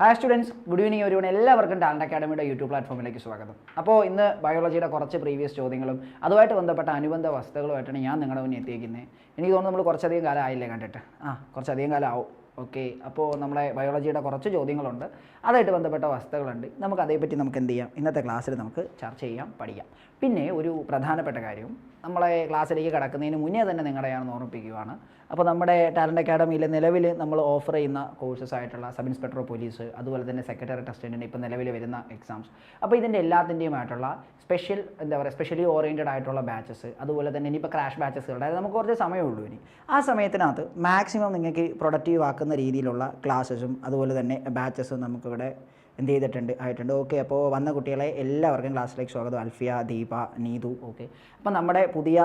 Hi students good evening ഒരുവൺ എല്ലാവർക്കും talent അക്കാഡമിയുടെ YouTube പ്ലാറ്റ്ഫോമിലേക്ക് സ്വാഗതം. അപ്പോൾ ഇന്ന് ബയോളജിയുടെ കുറച്ച് പ്രീവിയസ് ചോദ്യങ്ങളും അതുമായിട്ട് ബന്ധപ്പെട്ട അനുബന്ധ വസ്തുക്കളുമായിട്ടാണ് ഞാൻ നിങ്ങളുടെ മുന്നിൽ എത്തിയിരിക്കുന്നത്. എനിക്ക് തോന്നുന്നു നമ്മൾ കുറച്ചധികം കാലം ആയില്ലേ കണ്ടിട്ട്? ആ കുറച്ചധികം കാലം ആവും. ഓക്കെ അപ്പോൾ നമ്മളെ ബയോളജിയുടെ കുറച്ച് ചോദ്യങ്ങളുണ്ട്. അതായിട്ട് ബന്ധപ്പെട്ട വസ്തുക്കളുണ്ട്. നമുക്ക് അതേപ്പറ്റി നമുക്ക് എന്ത് ചെയ്യാം? ഇന്നത്തെ ക്ലാസ്സിൽ നമുക്ക് ചർച്ച ചെയ്യാം പഠിക്കാം. പിന്നെ ഒരു പ്രധാനപ്പെട്ട കാര്യവും നമ്മളെ ക്ലാസ്സിലേക്ക് കടക്കുന്നതിന് മുന്നേ തന്നെ നിങ്ങളെ ഞാൻ ഓർമ്മിപ്പിക്കുകയാണ് അപ്പോൾ നമ്മുടെ ടാലന്റ് അക്കാഡമിയിൽ നിലവിൽ നമ്മൾ ഓഫർ ചെയ്യുന്ന കോഴ്സസ് ആയിട്ടുള്ള സബ് ഇൻസ്പെക്ടർ പോലീസ് അതുപോലെ തന്നെ സെക്രട്ടറി അസിസ്റ്റന്റിന്റെ ഇപ്പോൾ നിലവിൽ വരുന്ന എക്സാംസ് അപ്പോൾ ഇതിന്റെ എല്ലാത്തിന്റെയുമായിട്ടുള്ള സ്പെഷ്യൽ എന്താ പറയുക സ്പെഷ്യലി ഓറിയന്റഡ് ആയിട്ടുള്ള ബാച്ചസ് അതുപോലെ തന്നെ ഇനിയിപ്പോൾ ക്രാഷ് ബാച്ചസ് അതായത് നമുക്ക് കുറച്ച് സമയമുള്ളൂ ഇനി. ആ സമയത്തിനകത്ത് മാക്സിമം നിങ്ങൾക്ക് പ്രൊഡക്റ്റീവ് ആക്കുന്ന രീതിയിലുള്ള ക്ലാസ്സസും അതുപോലെ തന്നെ ബാച്ചസും നമുക്കിവിടെ എന്ത് ചെയ്തിട്ടുണ്ട് ആയിട്ടുണ്ട്. ഓക്കെ അപ്പോൾ വന്ന കുട്ടികളെ എല്ലാവർക്കും ക്ലാസ്സിലേക്ക് സ്വാഗതം. അൽഫിയ ദീപ നീതു ഓക്കെ അപ്പോൾ നമ്മുടെ പുതിയ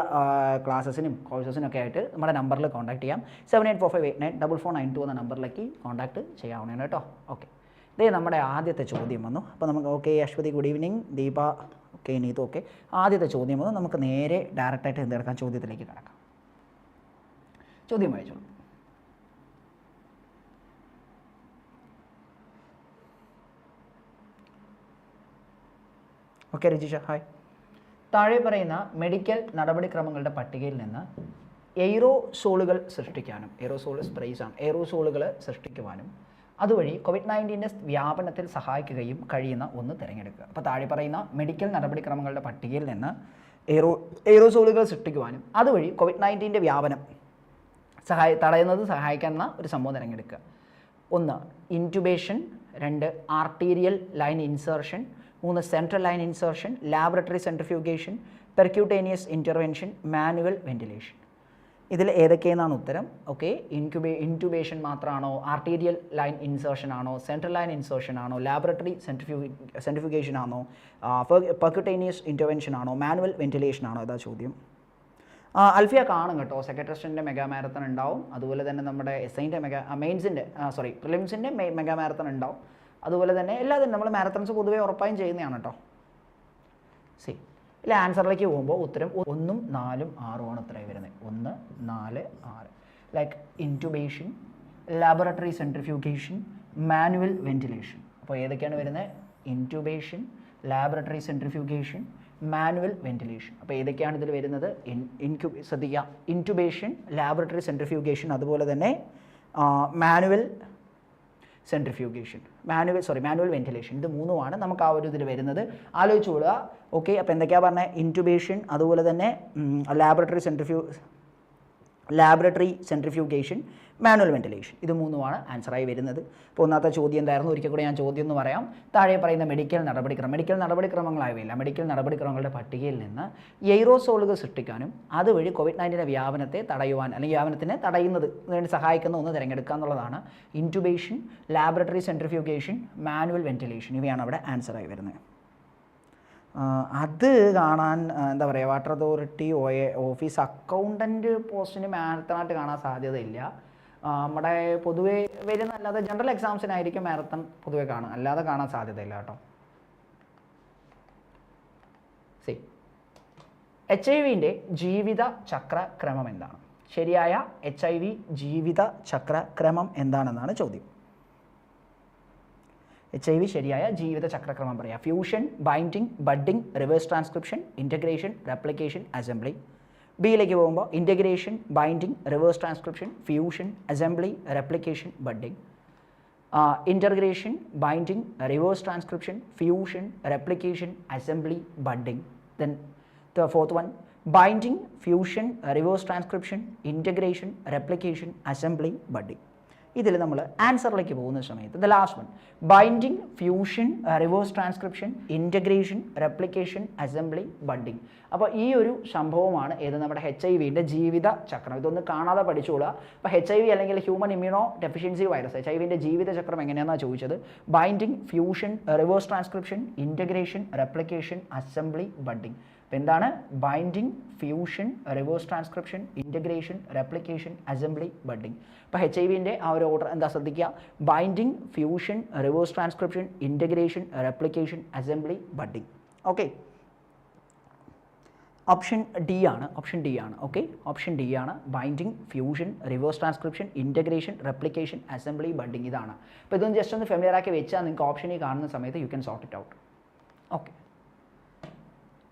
ക്ലാസ്സസിനും കോഴ്സസിനും ഒക്കെ ആയിട്ട് നമ്മുടെ നമ്പറിൽ കോൺടാക്ട് ചെയ്യാം. Seven eight four five eight nine double four nine two എന്ന നമ്പറിലേക്ക് കോൺടാക്ട് ചെയ്യാവുന്നതാണ് കേട്ടോ. ഓക്കെ ഇതേ നമ്മുടെ ആദ്യത്തെ ചോദ്യം വന്നു. അപ്പോൾ നമുക്ക് okay Aswathi good evening Deepa okay Neethu okay ആദ്യത്തെ ചോദ്യം വന്നു. നമുക്ക് നേരെ ഡയറക്റ്റായിട്ട് എന്തെടുക്കാം? ചോദ്യത്തിലേക്ക് കിടക്കാം. ചോദ്യം വായിച്ചോളൂ. ഓക്കെ രജിഷ ഹായ് താഴെ പറയുന്ന മെഡിക്കൽ നടപടിക്രമങ്ങളുടെ പട്ടികയിൽ നിന്ന് എയ്റോസോളുകൾ സൃഷ്ടിക്കാനും എയ്റോസോൾ സ്പ്രേസ് ആണ് എയ്റോസോളുകൾ സൃഷ്ടിക്കുവാനും അതുവഴി കോവിഡ് നയന്റീന്റെ വ്യാപനത്തിൽ സഹായിക്കുകയും കഴിയുന്ന ഒന്ന് തിരഞ്ഞെടുക്കുക. അപ്പോൾ താഴെ പറയുന്ന മെഡിക്കൽ നടപടിക്രമങ്ങളുടെ പട്ടികയിൽ നിന്ന് എയ്റോ എയ്റോസോളുകൾ സൃഷ്ടിക്കുവാനും അതുവഴി കോവിഡ് നയന്റീന്റെ വ്യാപനം സഹായ തടയുന്നത് സഹായിക്കുന്ന ഒരു സംഭവം തിരഞ്ഞെടുക്കുക. ഒന്ന് ഇന്റുബേഷൻ രണ്ട് ആർട്ടീരിയൽ ലൈൻ ഇൻസേർഷൻ മൂന്ന് central line insertion laboratory centrifugation percutaneous intervention manual ventilation ഇതിൽ ഏതൊക്കെയെന്നാണ് ഉത്തരം? ഓക്കെ ഇൻക്യുബേ ഇൻക്യുബേഷൻ മാത്രമാണോ ആർട്ടീരിയൽ ലൈൻ ഇൻസേർഷൻ ആണോ? സെൻട്രൽ ലൈൻ ഇൻസേർഷൻ ആണോ? ലാബറട്ടറി സെൻട്രിഫ്യൂ സെൻട്രിഫ്യൂഗേഷൻ ആണോ? പെർക്യൂട്ടേനിയസ് ഇന്റർവെൻഷൻ ആണോ? മാനുവൽ വെന്റിലേഷൻ ആണോ? ഇതാ ചോദ്യം. അൽഫിയ കാണും കേട്ടോ. സെക്രട്ടറിസ്റ്റിന്റെ മെഗാ മാരത്തൺ ഉണ്ടാവും. അതുപോലെ തന്നെ നമ്മുടെ എസ് ഐന്റെ മെഗാ മെയിൻസിന്റെ സോറി പ്രിലിംസിന്റെ മെഗാ മാരത്തൺ ഉണ്ടാവും. അതുപോലെ തന്നെ എല്ലാത്തിനും നമ്മൾ മാരത്തൺസ് പൊതുവേ ഉറപ്പായും ചെയ്യുന്നതാണ് കേട്ടോ സി ഇല്ല ആൻസറിലേക്ക് പോകുമ്പോൾ ഉത്തരം ഒന്നും നാലും ആറുമാണ് ഉത്തരമായി വരുന്നത്. ഒന്ന് നാല് ആറ്. Like intubation laboratory centrifugation manual ventilation അപ്പോൾ ഏതൊക്കെയാണ് വരുന്നത്? Intubation laboratory centrifugation manual ventilation അപ്പോൾ ഏതൊക്കെയാണ് ഇതിൽ വരുന്നത്? ഇൻ ഇൻക്യു ശ്രദ്ധിക്കുക. ഇന്റുബേഷൻ ലാബറട്ടറി സെൻട്രിഫ്യൂഗേഷൻ അതുപോലെ തന്നെ manual centrifugation. Manual sorry manual ventilation. ഇത് മൂന്നുമാണ് നമുക്ക് ആ ഒരു ഇതിൽ വരുന്നത്. ആലോചിച്ച് കൊള്ളുക. ഓക്കെ അപ്പോൾ എന്തൊക്കെയാണ് പറഞ്ഞത് ഇന്റുബേഷൻ അതുപോലെ തന്നെ laboratory centrifuge laboratory centrifugation manual ventilation ഇത് മൂന്നുമാണ് ആൻസറായി വരുന്നത്. ഇപ്പോൾ ഒന്നാമത്തെ ചോദ്യം എന്തായിരുന്നു? ഒരിക്കൽ കൂടെ ഞാൻ ചോദ്യം എന്ന് പറയാം. താഴെ പറയുന്ന മെഡിക്കൽ നടപടിക്രമം. മെഡിക്കൽ നടപടിക്രമങ്ങളായവയില്ല. മെഡിക്കൽ നടപടിക്രമങ്ങളുടെ പട്ടികയിൽ നിന്ന് എയ്റോസോളുകൾ സൃഷ്ടിക്കാനും അതുവഴി കോവിഡ് നയന്റീന്റെ വ്യാപനത്തെ തടയുവാൻ അല്ലെങ്കിൽ വ്യാപനത്തിനെ തടയുന്നത് വേണ്ടി സഹായിക്കുന്ന ഒന്ന് തിരഞ്ഞെടുക്കുക എന്നുള്ളതാണ്. Intubation laboratory centrifugation manual ventilation ഇവയാണ് അവിടെ ആൻസറായി വരുന്നത്. അത് കാണാൻ എന്താ പറയുക water authority O A office accountant പോസ്റ്റിന് മാരത്തണായിട്ട് കാണാൻ സാധ്യതയില്ല. നമ്മുടെ പൊതുവേ വരുന്ന അല്ലാതെ ജനറൽ എക്സാംസിനായിരിക്കും മാരത്തൺ പൊതുവെ കാണും അല്ലാതെ കാണാൻ സാധ്യതയില്ല കേട്ടോ. സി എച്ച് ഐ വിന്റെ ജീവിത ചക്രക്രമം എന്താണ്? ശരിയായ എച്ച് ഐ വി ജീവിത ചക്രക്രമം എന്താണെന്നാണ് ചോദ്യം. എച്ച് ഐ വി ശരിയായ ജീവിത ചക്രക്രമം പറയാം. Fusion binding budding reverse transcription integration replication assembly ബിയിലേക്ക് പോകുമ്പോൾ integration binding reverse transcription fusion assembly replication budding integration binding reverse transcription fusion replication assembly budding then the fourth one binding fusion reverse transcription integration replication assembly budding. ഇതിൽ നമ്മൾ ആൻസറിലേക്ക് പോകുന്ന സമയത്ത് the last one binding fusion reverse transcription integration replication assembly budding അപ്പോൾ ഈ ഒരു സംഭവമാണ് ഏത് നമ്മുടെ എച്ച് ഐ വിന്റെ ജീവിത ചക്രം. ഇതൊന്ന് കാണാതെ പഠിച്ചോളുക. അപ്പോൾ എച്ച് ഐ വി അല്ലെങ്കിൽ human immunodeficiency virus H I വിന്റെ ജീവിത ചക്രം എങ്ങനെയാണെന്നാണ് ചോദിച്ചത്? Binding fusion reverse transcription integration replication assembly budding എന്താണ്? Binding fusion reverse transcription integration replication assembly budding അപ്പോൾ എച്ച് ഐ വിന്റെ ആ ഒരു ഓർഡർ എന്താ ശ്രദ്ധിക്കുക? Binding fusion reverse transcription integration replication assembly budding okay option D ആണ്. ഓപ്ഷൻ ഡി ആണ്. Okay option D ആണ്. Binding fusion reverse transcription integration replication assembly budding ഇതാണ്. അപ്പോൾ ഇതൊന്ന് ജസ്റ്റ് ഒന്ന് ഫെമിലിയർ ആക്കി വെച്ചാൽ നിങ്ങൾക്ക് ഓപ്ഷൻ ഈ കാണുന്ന സമയത്ത് you can sort it out okay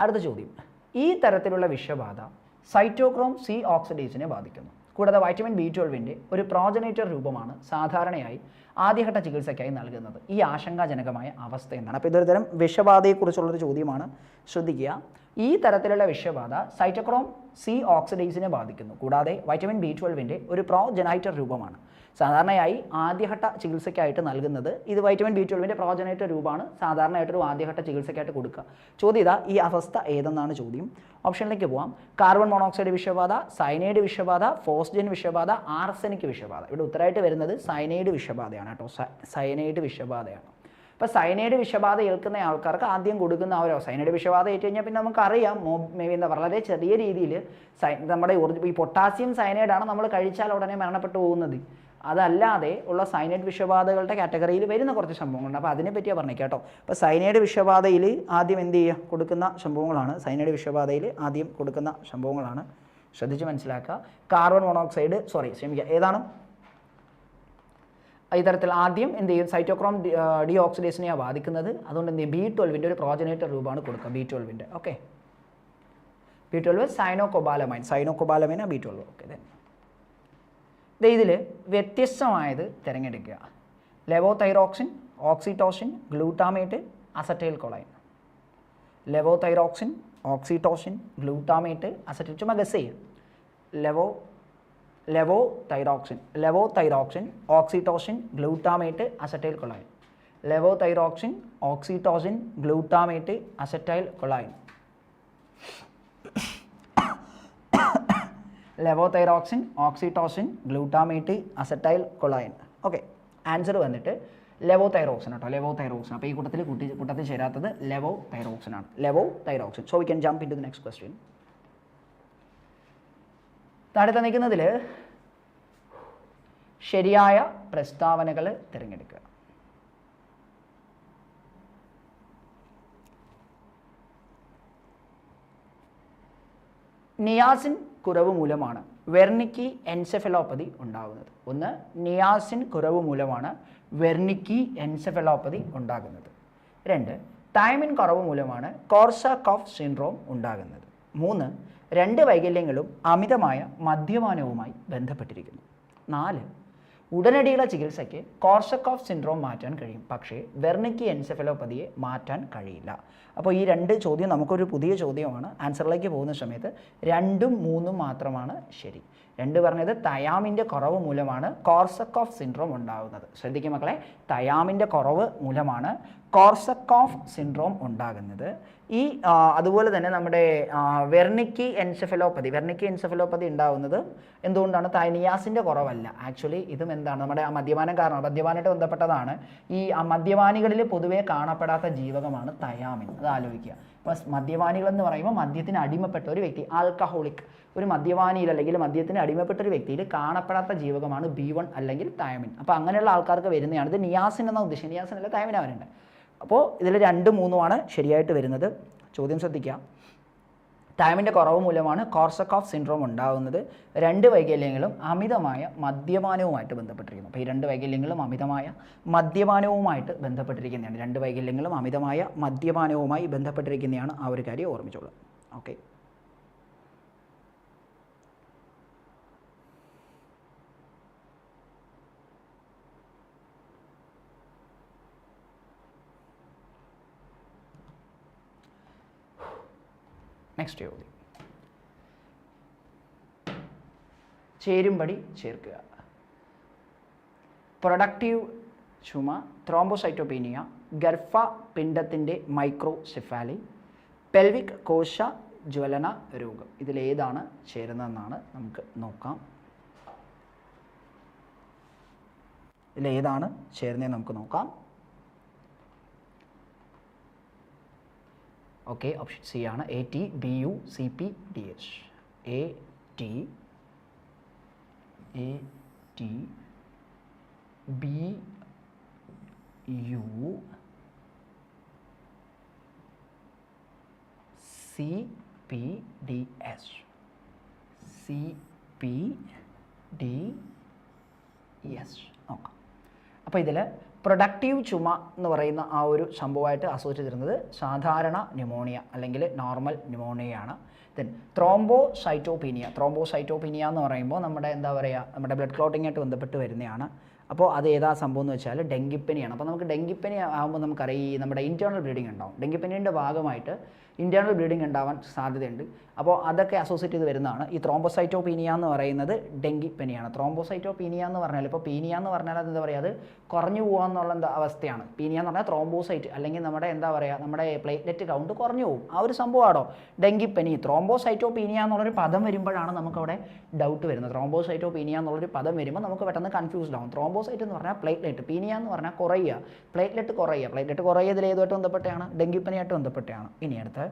അടുത്ത ചോദ്യം. ഈ തരത്തിലുള്ള വിഷബാധ സൈറ്റോക്രോം സി ഓക്സിഡേസിനെ ബാധിക്കുന്നു. കൂടാതെ വൈറ്റമിൻ ബി ട്വൽവിന്റെ ഒരു പ്രോജനേറ്റർ രൂപമാണ് സാധാരണയായി ആദ്യഘട്ട ചികിത്സയ്ക്കായി നൽകുന്നത്. ഈ ആശങ്കാജനകമായ അവസ്ഥ എന്താണ് അപ്പോൾ ഇതൊരു തരം വിഷബാധയെക്കുറിച്ചുള്ളൊരു ചോദ്യമാണ്. ശ്രദ്ധിക്കുക. ഈ തരത്തിലുള്ള വിഷബാധ സൈറ്റോക്രോം സി ഓക്സിഡേസിനെ ബാധിക്കുന്നു. കൂടാതെ വൈറ്റമിൻ ബി ട്വൽവിന്റെ ഒരു പ്രോജനൈറ്റർ രൂപമാണ്. സാധാരണയായി ആദ്യഘട്ട ചികിത്സയ്ക്കായിട്ട് നൽകുന്നത് ഇത് വൈറ്റമിൻ ബി ട്വൽവിന്റെ പ്രോജനേറ്റർ രൂപമാണ്. സാധാരണയായിട്ടൊരു ആദ്യഘട്ട ചികിത്സയ്ക്കായിട്ട് കൊടുക്കുക. ചോദ്യം ഇതാ ഈ അവസ്ഥ ഏതെന്നാണ് ചോദ്യം. ഓപ്ഷനിലേക്ക് പോവാം. കാർബൺ മോണോക്സൈഡ് വിഷബാധ സൈനൈഡ് വിഷബാധ ഫോസ്ജൻ വിഷബാധ ആർസനിക് വിഷബാധ. ഇവിടെ ഉത്തരമായിട്ട് വരുന്നത് സൈനൈഡ് വിഷബാധയാണ് കേട്ടോ. സൈനൈഡ് വിഷബാധയാണ്. അപ്പോൾ സൈനൈഡ് വിഷബാധ ഏൽക്കുന്ന ആൾക്കാർക്ക് ആദ്യം കൊടുക്കുന്ന ആ ഒരു സൈനൈഡ് വിഷബാധ ഏറ്റു കഴിഞ്ഞാൽ പിന്നെ നമുക്കറിയാം. മേ ബി എന്താ വളരെ ചെറിയ രീതിയിൽ സൈ നമ്മുടെ ഈ പൊട്ടാസ്യം സൈനൈഡാണ് നമ്മൾ കഴിച്ചാൽ ഉടനെ മരണപ്പെട്ടു പോകുന്നത്. അതല്ലാതെ ഉള്ള സൈനൈഡ് വിഷബാധകളുടെ കാറ്റഗറിയിൽ വരുന്ന കുറച്ച് സംഭവങ്ങളുണ്ട്. അപ്പോൾ അതിനെ പറ്റിയാണ് പറഞ്ഞേ കേട്ടോ. അപ്പോൾ സൈനൈഡ് വിഷബാധയിൽ ആദ്യം എന്ത് ചെയ്യുക? കൊടുക്കുന്ന സംഭവങ്ങളാണ്. സൈനൈഡ് വിഷബാധയിൽ ആദ്യം കൊടുക്കുന്ന സംഭവങ്ങളാണ്. ശ്രദ്ധിച്ച് മനസ്സിലാക്കുക. കാർബൺ മോണോക്സൈഡ് സോറി ക്ഷമിക്കുക. ഏതാണ്? ഇത്തരത്തിൽ ആദ്യം എന്ത് ചെയ്യും? സൈറ്റോക്രോം ഡി ഓക്സിഡേഷനെയാണ് ബാധിക്കുന്നത്. അതുകൊണ്ട് എന്ത് ചെയ്യും? ബി ട്വൽവിന്റെ ഒരു പ്രോജനേറ്റർ രൂപമാണ് കൊടുക്കുക ബി ട്വൽവിന്റെ ഓക്കെ ബി ട്വൽവ് സൈനോകൊബാലമൈൻ സൈനോകൊബാലമൈനാണ് ബി ട്വൽവ് ഓക്കെ ദെൻ ഇതിൽ വ്യത്യസ്തമായത് തിരഞ്ഞെടുക്കുക. Levothyroxine oxytocin glutamate acetylcholine levothyroxine oxytocin glutamate acetyl ചുമ ഗസ് ചെയ്യും. Levo levothyroxine levothyroxine oxytocin glutamate acetylcholine levothyroxine oxytocin glutamate acetylcholine levothyroxine oxytocin glutamate acetylcholine. Okay answer വന്നിട്ട് ലെവോ thyroxine കേട്ടോ ലെവോ thyroxine അപ്പോൾ ഈ കൂട്ടത്തിൽ കൂട്ടി കൂട്ടത്തിൽ ചേരാത്തത് ലെവോ തൈറോക്സിൻ ആണ്. Levothyroxine so we can jump into the next question താഴെ തന്നിരിക്കുന്നതിൽ ശരിയായ പ്രസ്താവനകൾ തിരഞ്ഞെടുക്കുക. നിയാസിൻ കുറവ് മൂലമാണ് വെർണിക്കി എൻസെഫലോപ്പതി ഉണ്ടാകുന്നത്. ഒന്ന് നിയാസിൻ കുറവ് മൂലമാണ് വെർണിക്കി എൻസെഫലോപ്പതി ഉണ്ടാകുന്നത്. രണ്ട് തൈമിൻ കുറവ് മൂലമാണ് കോർസാക്കോഫ് സിൻഡ്രോം ഉണ്ടാകുന്നത്. മൂന്ന് രണ്ട് വൈകല്യങ്ങളും അമിതമായ മദ്യപാനവുമായി ബന്ധപ്പെട്ടിരിക്കുന്നു. നാല് ഉടനടിയുള്ള ചികിത്സയ്ക്ക് കോർസക്കോഫ് സിൻഡ്രോം മാറ്റാൻ കഴിയും. പക്ഷേ വെർണിക്കി എൻസെഫലോപ്പതിയെ മാറ്റാൻ കഴിയില്ല. അപ്പോൾ ഈ രണ്ട് ചോദ്യം നമുക്കൊരു പുതിയ ചോദ്യമാണ്. ആൻസറിലേക്ക് പോകുന്ന സമയത്ത് രണ്ടും മൂന്നും മാത്രമാണ് ശരി. രണ്ട് പറഞ്ഞത് തയാമിന്റെ കുറവ് മൂലമാണ് കോർസക്കോഫ് സിൻഡ്രോം ഉണ്ടാകുന്നത്. ശ്രദ്ധിക്കും മക്കളെ തയാമിന്റെ കുറവ് മൂലമാണ് കോർസക്കോഫ് സിൻഡ്രോം ഉണ്ടാകുന്നത്. ഈ അതുപോലെ തന്നെ നമ്മുടെ വെർണിക്കി എൻസെഫലോപ്പതി വെർണിക്കി എൻസെഫലോപ്പതി ഉണ്ടാവുന്നത് എന്തുകൊണ്ടാണ്? തൈനിയാസിന്റെ കുറവല്ല. ആക്ച്വലി ഇതും എന്താണ്? നമ്മുടെ ആ മദ്യപാനം കാരണം മദ്യപാനമായിട്ട് ബന്ധപ്പെട്ടതാണ്. ഈ മദ്യപാനികളിൽ പൊതുവേ കാണപ്പെടാത്ത ജീവകമാണ് തയാമിൻ. അത് ആലോചിക്കുക. ഇപ്പോൾ മദ്യപാനികൾ എന്ന് പറയുമ്പോൾ മദ്യത്തിന് അടിമപ്പെട്ട ഒരു വ്യക്തി ആൽക്കഹോളിക് ഒരു മദ്യപാനിയിൽ അല്ലെങ്കിൽ മദ്യത്തിന് അടിമപ്പെട്ട ഒരു വ്യക്തിയിൽ കാണപ്പെടാത്ത ജീവകമാണ് ബി വൺ അല്ലെങ്കിൽ തയാമിൻ. അപ്പോൾ അങ്ങനെയുള്ള ആൾക്കാർക്ക് വരുന്നതാണ്. ഇത് നിയാസിൻ എന്ന ഉദ്ദേശം നിയാസിൻ അല്ല തൈമിൻ അവരുണ്ട്. അപ്പോൾ ഇതിൽ രണ്ട് മൂന്നുമാണ് ശരിയായിട്ട് വരുന്നത്. ചോദ്യം ശ്രദ്ധിക്കുക ടൈമിന്റെ കുറവ് മൂലമാണ് കോർസക്കോഫ് സിൻഡ്രോം ഉണ്ടാകുന്നത് രണ്ട് വൈകല്യങ്ങളും അമിതമായ മദ്യപാനവുമായിട്ട് ബന്ധപ്പെട്ടിരിക്കുന്നു. അപ്പോൾ ഈ രണ്ട് വൈകല്യങ്ങളും അമിതമായ മദ്യപാനവുമായിട്ട് ബന്ധപ്പെട്ടിരിക്കുന്നതാണ്. രണ്ട് വൈകല്യങ്ങളും അമിതമായ മദ്യപാനവുമായി ബന്ധപ്പെട്ടിരിക്കുന്നതാണ് ആ ഒരു കാര്യം ഓർമ്മിച്ചോളൂ ഓക്കെ നെക്സ്റ്റ് ചോദ്യം ചേരുംപടി ചേർക്കുക. പ്രൊഡക്റ്റീവ് ചുമ ത്രോംബോസൈറ്റോപീനിയ ഗർഭ പിണ്ഡത്തിന്റെ മൈക്രോസെഫാലി പെൽവിക് കോശ ജ്വലന രോഗം. ഇതിലേതാണ് ചേരുന്നതെന്നാണ് നമുക്ക് നോക്കാം. ഇതിലേതാണ് ചേരുന്നതെന്ന് നമുക്ക് നോക്കാം. ഓക്കെ ഓപ്ഷൻ സി ആണ് A T B U C P D H A T A T B U C P D S C P D S നോക്കാം. അപ്പോൾ ഇതിൽ പ്രൊഡക്റ്റീവ് ചുമ എന്ന് പറയുന്ന ആ ഒരു സംഭവമായിട്ട് അസോസിയേറ്റ് ചെയ്തിരുന്നത് സാധാരണ ന്യൂമോണിയ അല്ലെങ്കിൽ നോർമൽ ന്യൂമോണിയയാണ് ദെൻ ത്രോംബോസൈറ്റോപീനിയ ത്രോംബോസൈറ്റോപീനിയ എന്ന് പറയുമ്പോൾ നമ്മുടെ എന്താ പറയുക നമ്മുടെ ബ്ലഡ് ക്ലോട്ടിങ്ങായിട്ട് ബന്ധപ്പെട്ട് വരുന്നതാണ്. അപ്പോൾ അത് ഏതാ സംഭവം എന്ന് വെച്ചാൽ ഡെങ്കിപ്പനിയാണ്. അപ്പോൾ നമുക്ക് ഡെങ്കിപ്പനി ആകുമ്പോൾ നമുക്കറിയാം ഈ നമ്മുടെ ഇന്റേർണൽ ബ്ലീഡിംഗ് ഉണ്ടാവും. ഡെങ്കിപ്പനീന്റെ ഭാഗമായിട്ട് ഇന്റേർണൽ ബ്ലീഡിംഗ് ഉണ്ടാവാൻ സാധ്യതയുണ്ട്. അപ്പോൾ അതൊക്കെ അസോസിയേറ്റ് ചെയ്ത് വരുന്നതാണ് ഈ ത്രോംബോസൈറ്റോപീനിയ എന്ന് പറയുന്നത് ഡെങ്കിപ്പനിയാണ്. ത്രോംബോസൈറ്റോപീനിയ എന്ന് പറഞ്ഞാൽ ഇപ്പോൾ പീനിയ എന്ന് പറഞ്ഞാൽ അത് എന്താ പറയുക? അത് കുറഞ്ഞു പോകുക എന്നുള്ള എന്താ അവസ്ഥയാണ്. പീനിയ എന്ന് പറഞ്ഞാൽ ത്രോംബോസൈറ്റ് അല്ലെങ്കിൽ നമ്മുടെ എന്താ പറയുക? നമ്മുടെ പ്ലേറ്റ്ലെറ്റ് കൗണ്ട് കുറഞ്ഞു പോകും. ആ ഒരു സംഭവമാണോ? ഡെങ്കിപ്പനി. ത്രോംബോസൈറ്റോപീനിയ എന്നുള്ളൊരു പദം വരുമ്പോഴാണ് നമുക്കവിടെ ഡൗട്ട് വരുന്നത്. ത്രോംബോസൈറ്റോപീനിയ എന്നുള്ളൊരു പദം വരുമ്പോൾ നമുക്ക് പെട്ടെന്ന് കൺഫ്യൂസ്ഡ് ആവും. ത്രോംബോസൈറ്റ് എന്ന് പറഞ്ഞാൽ പ്ലേറ്റ്ലെറ്റ് പീനിയ എന്ന് പറഞ്ഞാൽ കുറയുക. പ്ലേറ്റ്ലെറ്റ് കുറയുക. പ്ലേറ്റ്ലെറ്റ് കുറയുന്നതിൽ ഏതുമായിട്ട് ബന്ധപ്പെട്ടാണ് ഡെങ്കിപ്പനിയായിട്ട് ബന്ധപ്പെട്ടാണ് ഇനി അടുത്ത്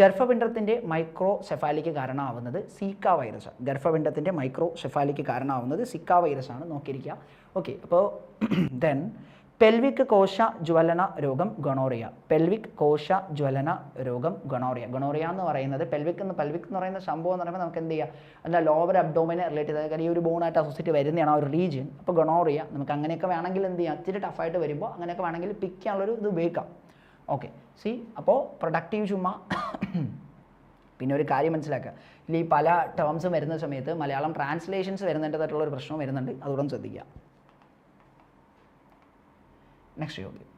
ഗർഭപിണ്ഡത്തിന്റെ മൈക്രോ സെഫാലിക്ക് കാരണമാവുന്നത് സീക്ക വൈറസ് ഗർഭപിണ്ഡത്തിന്റെ മൈക്രോ സെഫാലിക്ക് കാരണമാവുന്നത് സിക്ക വൈറസ് ആണ്. നോക്കിയിരിക്കുക. ഓക്കെ അപ്പോൾ ദെൻ പെൽവിക് കോശ ജ്വലന രോഗം ഗണോറിയ പെൽവിക് കോശ ജ്വലന രോഗം ഗണോറിയ ഗണോറിയ എന്ന് പറയുന്നത് പെൽവിക് എന്ന് പെൽവിക് എന്ന് പറയുന്ന സംഭവം എന്ന് പറയുമ്പോൾ നമുക്ക് എന്ത് ചെയ്യാം? അതിന്റെ ലോവർ അബ്ഡോമിനെ റിലേറ്റഡ് അതായത് ഈ ഒരു ബോണായിട്ട് അസോസിയേറ്റ് വരുന്നതാണ് ആ ഒരു റീജിയൻ അപ്പോൾ ഗണോറിയ നമുക്ക് അങ്ങനെയൊക്കെ വേണമെങ്കിൽ എന്ത് ചെയ്യാം? ഇച്ചിരി ടഫായിട്ട് വരുമ്പോൾ അങ്ങനെയൊക്കെ വേണമെങ്കിൽ പിക്ക് ചെയ്യാനുള്ളൊരു ഇത് ഉപയോഗിക്കാം. ഓക്കെ സി അപ്പോൾ പ്രൊഡക്റ്റീവ് ചുമ പിന്നെ ഒരു കാര്യം മനസ്സിലാക്കുക. ഇതിൽ ഈ പല ടേംസും വരുന്ന സമയത്ത് മലയാളം ട്രാൻസ്ലേഷൻസ് വരുന്നതിന്റെതായിട്ടുള്ള ഒരു പ്രശ്നം വരുന്നുണ്ട്. അതുകൊണ്ട് ശ്രദ്ധിക്കുക. നെക്സ്റ്റ് ചോദ്യം.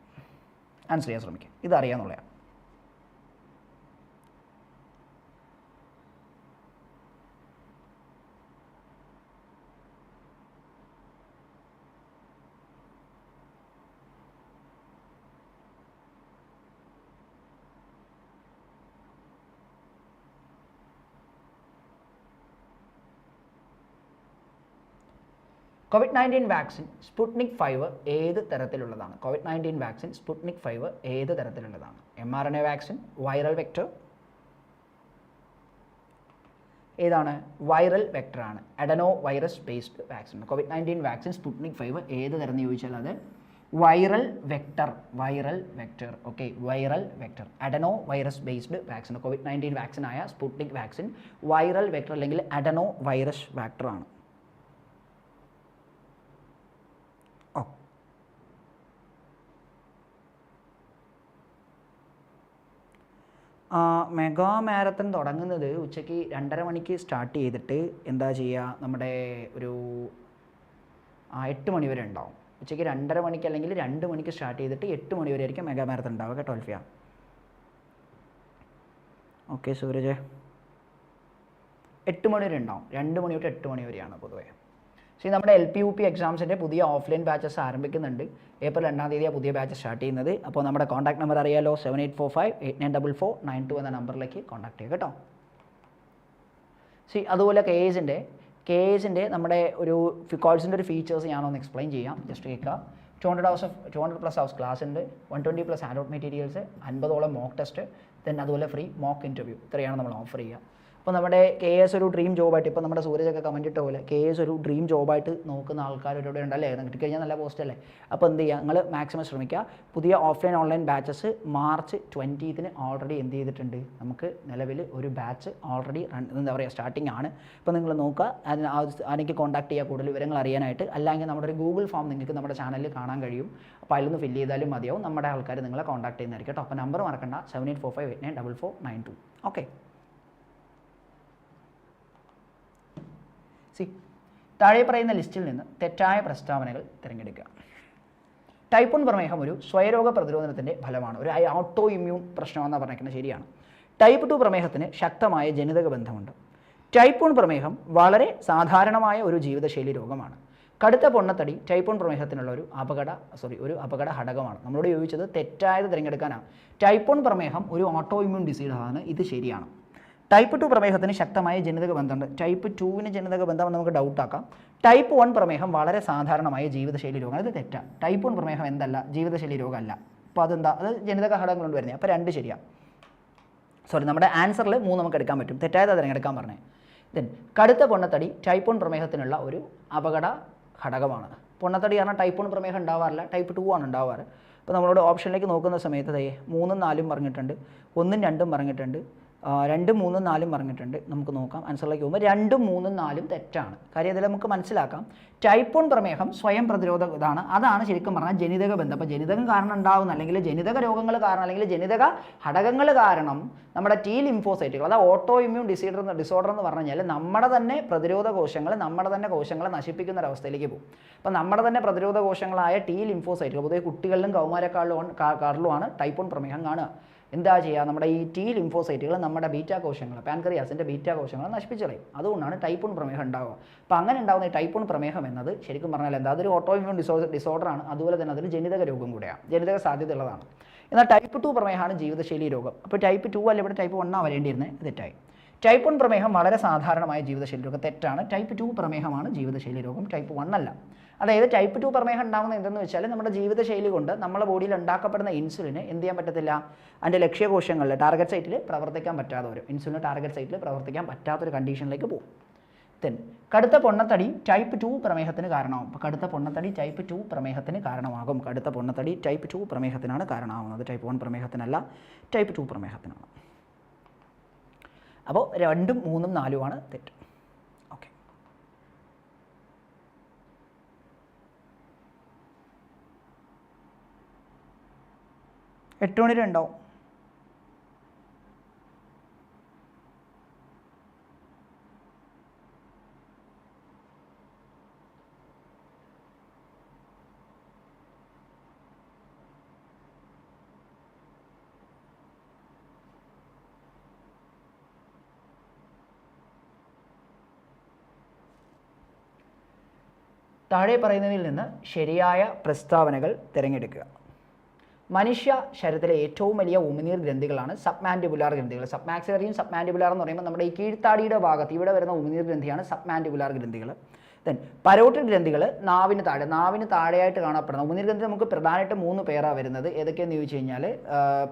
ആൻസർ ചെയ്യാൻ ശ്രമിക്കുക ഇത് അറിയാമെന്നുള്ളതാണ് COVID nineteen vaccine Sputnik five ഏത് തരത്തിലുള്ളതാണ്? COVID nineteen vaccine Sputnik five ഏത് തരത്തിലുള്ളതാണ്? M R N A vaccine viral vector ഏതാണ് viral വെക്ടറാണ് adenovirus based vaccine COVID nineteen vaccine Sputnik five ഏത് തരം ചോദിച്ചാൽ അത് viral vector viral vector okay viral vector adenovirus based vaccine COVID nineteen ആയ Sputnik vaccine viral vector അല്ലെങ്കിൽ adenovirus വാക്ടറാണ് mega marathon തുടങ്ങുന്നത് ഉച്ചയ്ക്ക് രണ്ടര മണിക്ക് സ്റ്റാർട്ട് ചെയ്തിട്ട് എന്താ ചെയ്യുക നമ്മുടെ ഒരു എട്ട് മണി വരെ ഉണ്ടാവും. ഉച്ചയ്ക്ക് രണ്ടര മണിക്ക് അല്ലെങ്കിൽ രണ്ട് മണിക്ക് സ്റ്റാർട്ട് ചെയ്തിട്ട് എട്ട് മണി വരെ ആയിരിക്കും മെഗാ മാരത്തൺ ഉണ്ടാവുക കേട്ടോ അൽഫിയ. ഓക്കെ സൂരജ്. എട്ട് മണി വരെ ഉണ്ടാവും. രണ്ട് മണി തൊട്ട് എട്ട് മണി വരെയാണ് പൊതുവേ. പക്ഷേ നമ്മുടെ എൽ പി യു പി എക്സാംസിന്റെ പുതിയ ഓഫ്ലൈൻ ബാച്ചസ് ആരംഭിക്കുന്നുണ്ട്. ഏപ്രിൽ രണ്ടാം തീയതിയാണ് പുതിയ ബാച്ച് സ്റ്റാർട്ട് ചെയ്യുന്നത്. അപ്പോൾ നമ്മുടെ കോൺടാക്ട് നമ്പർ അറിയാലോ seven eight four five eight nine double four nine two എന്ന നമ്പറിലേക്ക് കോൺടാക്ട് ചെയ്യുക കേട്ടോ. സി അതുപോലെ കെ എസിന്റെ കെ എസിന്റെ നമ്മുടെ ഒരു കോഴ്സിന്റെ ഒരു ഫീച്ചേഴ്സ് ഞാനൊന്ന് എക്സ്പ്ലെയിൻ ചെയ്യാം. ജസ്റ്റ് കേൾക്കുക two hundred hours of two hundred plus hours class ഉണ്ട്. One twenty plus out materials അൻപതോളം മോക്ക് ടെസ്റ്റ് ദെൻ അതുപോലെ ഫ്രീ മോക്ക് ഇന്റർവ്യൂ ഇത്രയാണ് നമ്മൾ ഓഫർ ചെയ്യുക. അപ്പോൾ നമ്മുടെ കെ എസ് ഒരു ഡ്രീം ജോബായിട്ട് ഇപ്പോൾ നമ്മുടെ സൂരജൊക്കെ കമന്റ് ഇട്ട പോലെ കെ എസ് ഒരു ഡ്രീം ജോബായിട്ട് നോക്കുന്ന ആൾക്കാർ ഇവിടെ ഉണ്ടല്ലേ കിട്ടിക്കഴിഞ്ഞാൽ നല്ല പോസ്റ്റ് അല്ലേ? അപ്പോൾ എന്ത് ചെയ്യുക നിങ്ങൾ മാക്സിമം ശ്രമിക്കുക പുതിയ ഓഫ്ലൈൻ ഓൺലൈൻ ബാച്ചസ് മാർച്ച് ട്വന്റീത്തിന് ഓൾറെഡി എന്ത് ചെയ്തിട്ടുണ്ട്? നമുക്ക് നിലവിൽ ഒരു ബാച്ച് ഓൾറെഡി റൺ എന്താ പറയുക സ്റ്റാർട്ടിംഗ് ആണ്. ഇപ്പോൾ നിങ്ങൾ നോക്കുക അതിന് അതിനേക്ക് കോൺടാക്ട് ചെയ്യുക കൂടുതൽ വിവരങ്ങൾ അറിയാനായിട്ട്. അല്ലെങ്കിൽ നമ്മുടെ ഒരു ഗൂഗിൾ ഫോം നിങ്ങൾക്ക് നമ്മുടെ ചാനലിൽ കാണാൻ കഴിയും. അപ്പോൾ അതിലൊന്ന് ഫില്ല് ചെയ്താലും മതിയാവും. നമ്മുടെ ആൾക്കാർ നിങ്ങളെ കോൺടാക്ട് ചെയ്യുന്നതായിരിക്കും കേട്ടോ. അപ്പോൾ നമ്പർ മറക്കണ്ട. Seven eight four five eight nine double four nine two okay C. താഴെ പറയുന്ന ലിസ്റ്റിൽ നിന്ന് തെറ്റായ പ്രസ്താവനകൾ തിരഞ്ഞെടുക്കുക. ടൈപ്പ് വൺ പ്രമേഹം ഒരു സ്വയരോഗ പ്രതിരോധനത്തിന്റെ ഫലമാണ്. ഒരു ഓട്ടോ ഇമ്മ്യൂൺ പ്രശ്നമെന്നാണ് പറഞ്ഞിരിക്കുന്നത് ശരിയാണ്. ടൈപ്പ് ടു പ്രമേഹത്തിന് ശക്തമായ ജനിതക ബന്ധമുണ്ട്. ടൈപ്പ് വൺ പ്രമേഹം വളരെ സാധാരണമായ ഒരു ജീവിതശൈലി രോഗമാണ്. കടുത്ത പൊണ്ണത്തടി ടൈപ്പ് വൺ പ്രമേഹത്തിനുള്ള ഒരു അപകട സോറി ഒരു അപകട ഘടകമാണ്. നമ്മളോട് ചോദിച്ചത് തെറ്റായത് തിരഞ്ഞെടുക്കാനാണ് ടൈപ്പ് വൺ പ്രമേഹം ഒരു ഓട്ടോ ഇമ്മ്യൂൺ ഡിസീസാണ് ഇത് ശരിയാണ്. ടൈപ്പ് ടു പ്രമേഹത്തിന് ശക്തമായ ജനിതക ബന്ധമുണ്ട്. ടൈപ്പ് ടുവിന് ജനിതക ബന്ധം നമുക്ക് ഡൗട്ടാക്കാം ടൈപ്പ് വൺ പ്രമേഹം വളരെ സാധാരണമായ ജീവിതശൈലി രോഗം അത് തെറ്റാണ് ടൈപ്പ് വൺ പ്രമേഹം എന്തല്ല? ജീവിതശൈലി രോഗമല്ല. അപ്പോൾ അതെന്താ? അത് ജനിതക ഘടകങ്ങൾ കൊണ്ട് വരുന്നത് അപ്പോൾ രണ്ട് ശരിയാണ് സോറി നമ്മുടെ ആൻസറിൽ മൂന്ന് നമുക്ക് എടുക്കാൻ പറ്റും. തെറ്റായത് തിരഞ്ഞെടുക്കാൻ പറഞ്ഞേ. ദെൻ കടുത്ത പൊണ്ണത്തടി ടൈപ്പ് വൺ പ്രമേഹത്തിനുള്ള ഒരു അപകട ഘടകമാണ്. പൊണ്ണത്തടി കാരണം ടൈപ്പ് വൺ പ്രമേഹം ഉണ്ടാവാറില്ല. ടൈപ്പ് ടു ആണ് ഉണ്ടാവാറ്. അപ്പോൾ നമ്മളോട് ഓപ്ഷനിലേക്ക് നോക്കുന്ന സമയത്ത് മൂന്നും നാലും പറഞ്ഞിട്ടുണ്ട്. ഒന്നും രണ്ടും പറഞ്ഞിട്ടുണ്ട്. രണ്ടും മൂന്നും നാലും പറഞ്ഞിട്ടുണ്ട്. നമുക്ക് നോക്കാം. ആൻസറിലേക്ക് പോകുമ്പോൾ രണ്ടും മൂന്നും നാലും തെറ്റാണ്. കാര്യം ഇതിൽ നമുക്ക് മനസ്സിലാക്കാം. ടൈപ്പ് വൺ പ്രമേഹം സ്വയം പ്രതിരോധ ഇതാണ്. അതാണ് ശരിക്കും പറഞ്ഞാൽ ജനിതക ബന്ധം. അപ്പോൾ ജനിതകം കാരണം ഉണ്ടാകുന്ന അല്ലെങ്കിൽ ജനിതക രോഗങ്ങൾ കാരണം അല്ലെങ്കിൽ ജനിതക ഘടകങ്ങൾ കാരണം നമ്മുടെ ടി ലിംഫോസൈറ്റുകൾ അതായത് ഓട്ടോ ഇമ്മ്യൂൺ ഡിസീഡർ ഡിസോർഡർ എന്ന് പറഞ്ഞു കഴിഞ്ഞാൽ നമ്മുടെ തന്നെ പ്രതിരോധ കോശങ്ങൾ നമ്മുടെ തന്നെ കോശങ്ങളെ നശിപ്പിക്കുന്ന ഒരവസ്ഥയിലേക്ക് പോകും. അപ്പോൾ നമ്മുടെ തന്നെ പ്രതിരോധ കോശങ്ങളായ ടി ലിംഫോസൈറ്റുകൾ പൊതുവെ കുട്ടികളിലും കൗമാരക്കാരിലും കാറിലുമാണ് ടൈപ്പ് വൺ പ്രമേഹം കാണുക. എന്താ ചെയ്യുക? നമ്മുടെ ഈ ടി ലിംഫോസൈറ്റുകൾ നമ്മുടെ ബീറ്റാ കോശങ്ങൾ പാൻക്രിയാസിന്റെ ബീറ്റാ കോശങ്ങൾ നശിപ്പിച്ച് കളയും. അതുകൊണ്ടാണ് ടൈപ്പ് വൺ പ്രമേഹം ഉണ്ടാവുക. അപ്പോൾ അങ്ങനെ ഉണ്ടാകുന്ന ഈ ടൈപ്പ് വൺ പ്രമേഹം എന്നത് ശരിക്കും പറഞ്ഞാൽ എന്താ? അതൊരു ഓട്ടോ ഇമ്മ്യൂൺ ഡിസോ ഡിസോർഡറാണ് അതുപോലെ തന്നെ അതൊരു ജനിതക രോഗം കൂടെയാണ്. ജനിതക സാധ്യതയുള്ളതാണ് എന്നാൽ ടൈപ്പ് ടു പ്രമേഹമാണ് ജീവിതശൈലി രോഗം. അപ്പോൾ ടൈപ്പ് ടു അല്ല ഇവിടെ ടൈപ്പ് വണ്ണാണ് വരേണ്ടിയിരുന്നത് തെറ്റായി. ടൈപ്പ് വൺ പ്രമേഹം വളരെ സാധാരണമായ ജീവിതശൈലി രോഗം തെറ്റാണ്. ടൈപ്പ് ടു പ്രമേഹമാണ് ജീവിതശൈലി രോഗം. ടൈപ്പ് വൺ അല്ല. അതായത് ടൈപ്പ് ടു പ്രമേഹം ഉണ്ടാകുന്ന എന്തെന്ന് വെച്ചാൽ നമ്മുടെ ജീവിതശൈലി കൊണ്ട് നമ്മുടെ ബോഡിയിൽ ഉണ്ടാക്കപ്പെടുന്ന ഇൻസുലിന് എന്ത് ചെയ്യാൻ പറ്റത്തില്ല? അതിന്റെ ലക്ഷ്യകോശങ്ങളിൽ ടാർഗറ്റ് സൈറ്റിൽ പ്രവർത്തിക്കാൻ പറ്റാതെ വരും ഇൻസുലിൻ ടാർഗറ്റ് സൈറ്റിൽ പ്രവർത്തിക്കാൻ പറ്റാത്തൊരു കണ്ടീഷനിലേക്ക് പോകും. തെൻ കടുത്ത പൊണ്ണത്തടി ടൈപ്പ് ടു പ്രമേഹത്തിന് കാരണമാകും അപ്പോൾ കടുത്ത പൊണ്ണത്തടി ടൈപ്പ് ടു പ്രമേഹത്തിന് കാരണമാകും. കടുത്ത പൊണ്ണത്തടി ടൈപ്പ് ടു പ്രമേഹത്തിനാണ് കാരണമാകുന്നത്. ടൈപ്പ് വൺ പ്രമേഹത്തിനല്ല ടൈപ്പ് ടു പ്രമേഹത്തിനാണ്. അപ്പോൾ രണ്ടും മൂന്നും നാലുമാണ് തെറ്റ് ഓക്കെ എട്ട് മണി ഉണ്ടാവും താഴെ പറയുന്നതിൽ നിന്ന് ശരിയായ പ്രസ്താവനകൾ തിരഞ്ഞെടുക്കുക. മനുഷ്യ ശരീരത്തിലെ ഏറ്റവും വലിയ ഉമിനീർ ഗ്രന്ഥികളാണ് സബ്മാൻഡിബുലാർ ഗ്രന്ഥികൾ. സബ്മാക്സിലറിയും സബ്മാൻഡിബുലാർ എന്ന് പറയുമ്പോൾ നമ്മുടെ ഈ കീഴ്ത്താടിയുടെ ഭാഗത്ത് ഇവിടെ വരുന്ന ഉമിനീർ ഗ്രന്ഥിയാണ് സബ്മാൻഡിബുലാർ ഗ്രന്ഥികൾ. ദെൻ പരോട്ടിഡ് ഗ്രന്ഥികൾ നാവിന് താഴെ നാവിന് താഴെയായിട്ട് കാണപ്പെടുന്ന ഉമിനീർ ഗ്രന്ഥി നമുക്ക് പ്രധാനമായിട്ട് മൂന്ന് പേരാണ് വരുന്നത്. ഏതൊക്കെയെന്ന് ചോദിച്ചു കഴിഞ്ഞാൽ